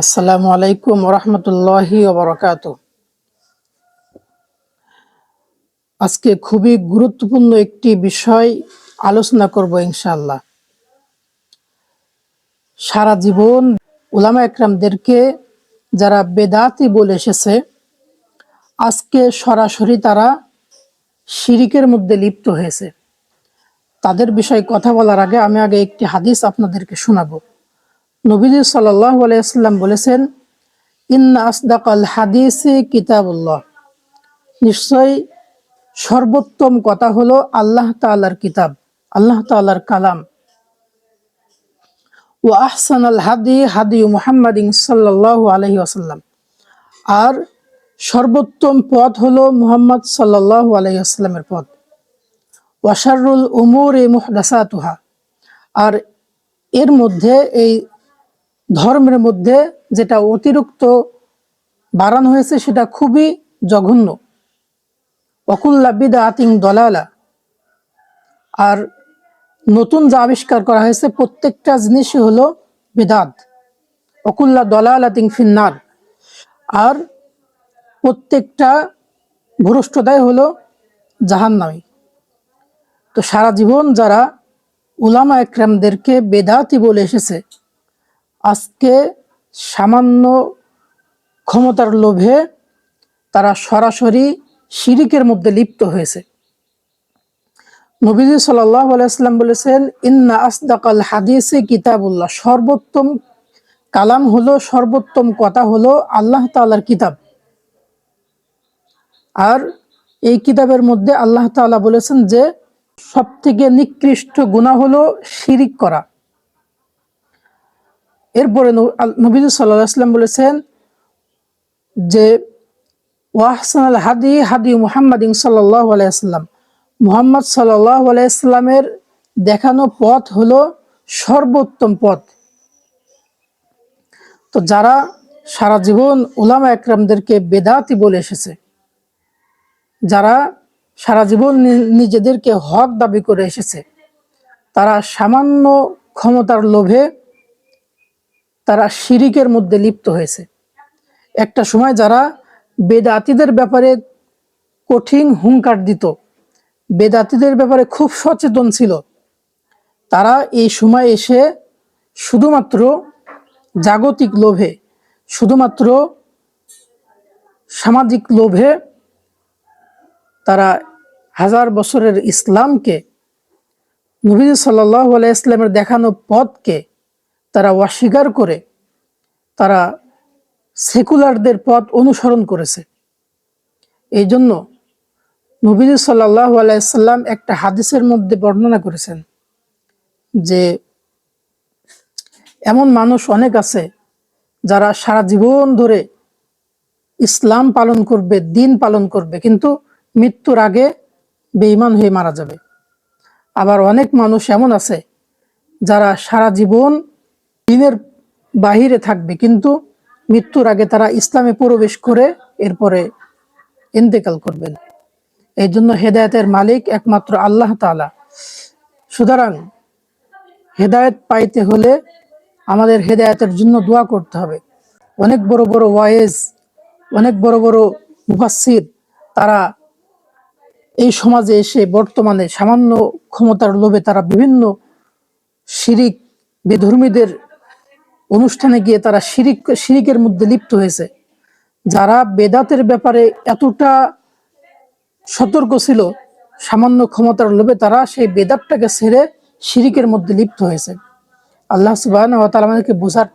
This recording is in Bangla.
আসসালামু আলাইকুম রহমতুল্লাহি আজকে খুবই গুরুত্বপূর্ণ একটি বিষয় আলোচনা করব ইনশাল্লাহ সারা জীবন উলামা একরামদেরকে যারা বেদাতি বলে এসেছে, আজকে সরাসরি তারা শিরিকের মধ্যে লিপ্ত হয়েছে। তাদের বিষয়ে কথা বলার আগে আমি আগে একটি হাদিস আপনাদেরকে শোনাবো। নবীজি সাল্লাহ আলাইসাল্লাম বলেছেন, ইন্না আসদাকাল হাদিসে কিতাবুল্লাহ। নিশ্চয় সর্বোত্তম কথা হলো আল্লাহ তাআলার কিতাব, আল্লাহ তাআলার কালাম। ও আহসান আল হাদি হাদি মুহাম্মাদিন সাল্লাল্লাহু আলাইহি আসাল্লাম আর সর্বোত্তম পথ হলো মুহাম্মদ সাল্লাল্লাহু আলাইহি ওয়াসাল্লামের পথ। ওয়াশারুল উমুর এ মুহদাসাতুহা। আর এর মধ্যে এই ধর্মের মধ্যে যেটা অতিরিক্ত বাড়ানো হয়েছে সেটা খুবই জঘন্য। অকুল্লা বিদা আতিং দলালা। আর নতুন যা আবিষ্কার করা হয়েছে, প্রত্যেকটা জিনিসই হলো বেদাত। অকুল্লা দলাল আতিং ফিন্নার। আর প্রত্যেকটা ভ্রষ্টতাই হলো জাহান্নামী। তো সারা জীবন যারা উলামা একরামদেরকে বেদাতি বলে এসেছে আজকে সামান্য ক্ষমতার লোভে তারা সরাসরি শিরিকের মধ্যে লিপ্ত হয়েছে। নবীজি আলাইসাল্লাম বলেছেন, ইন্না আসদাকাল হাদিসে কিতাবুল্লাহ। সর্বোত্তম কালাম হলো, সর্বোত্তম কথা হলো আল্লাহ তালার কিতাব। আর এই কিতাবের মধ্যে আল্লাহ তাআলা বলেছেন যে সব থেকে নিকৃষ্ট গুণা হলো শিরিক করা। এরপরে নবীজ সাল্লাম বলেছেন যে ওয়াহসান আল হাদি হাদি মুহাম্মদ সাল্লাহ আলাইসাল্লাম মুহাম্মদ সাল্লাহ দেখানো পথ হলো সর্বোত্তম পথ। তো যারা সারা জীবন উলামা একরামদেরকে বেদাতি বলে এসেছে, যারা সারা জীবন নিজেদেরকে হক দাবি করে এসেছে, তারা সামান্য ক্ষমতার লোভে তারা শিরিকের মধ্যে লিপ্ত হয়েছে। একটা সময় যারা বেদাতিদের ব্যাপারে কঠিন হুঙ্কার দিত, বেদাতিদের ব্যাপারে খুব সচেতন ছিল, তারা এই সময় এসে শুধুমাত্র জাগতিক লোভে, শুধুমাত্র সামাজিক লোভে তারা হাজার বছরের ইসলামকে, নবীজ সাল্লাহ আলাইসলামের দেখানো পথকে তারা অস্বীকার করে তারা সেকুলারদের পথ অনুসরণ করেছে। এই জন্য নবীজ সাল্লাহ আলাইসাল্লাম একটা হাদিসের মধ্যে বর্ণনা করেছেন যে এমন মানুষ অনেক আছে যারা সারা জীবন ধরে ইসলাম পালন করবে, দিন পালন করবে, কিন্তু মৃত্যুর আগে বেইমান হয়ে মারা যাবে। আবার অনেক মানুষ এমন আছে যারা সারা জীবন দিনের বাহিরে থাকবে, কিন্তু মৃত্যুর আগে তারা ইসলামে প্রবেশ করে এরপরে ইন্তেকাল করবেন। এই জন্য হেদায়তের মালিক একমাত্র আল্লাহ তালা সুতরাং হেদায়ত পাইতে হলে আমাদের হেদায়তের জন্য দোয়া করতে হবে। অনেক বড় বড় ওয়াইজ, অনেক বড় বড় মুফাসির তারা এই সমাজে এসে বর্তমানে সামান্য ক্ষমতার লোভে তারা বিভিন্ন শিরিক, বেধর্মীদের অনুষ্ঠানে গিয়ে তারা শিরিক, শিরিকের মধ্যে লিপ্ত হয়েছে। যারা বেদাতের ব্যাপারে এতটা সতর্ক ছিল, সামান্য ক্ষমতার লোভে তারা সেই বেদাতটাকে ছেড়ে শিরিকের মধ্যে লিপ্ত হয়েছে। আল্লাহ সুবাহ আমাদেরকে বোঝার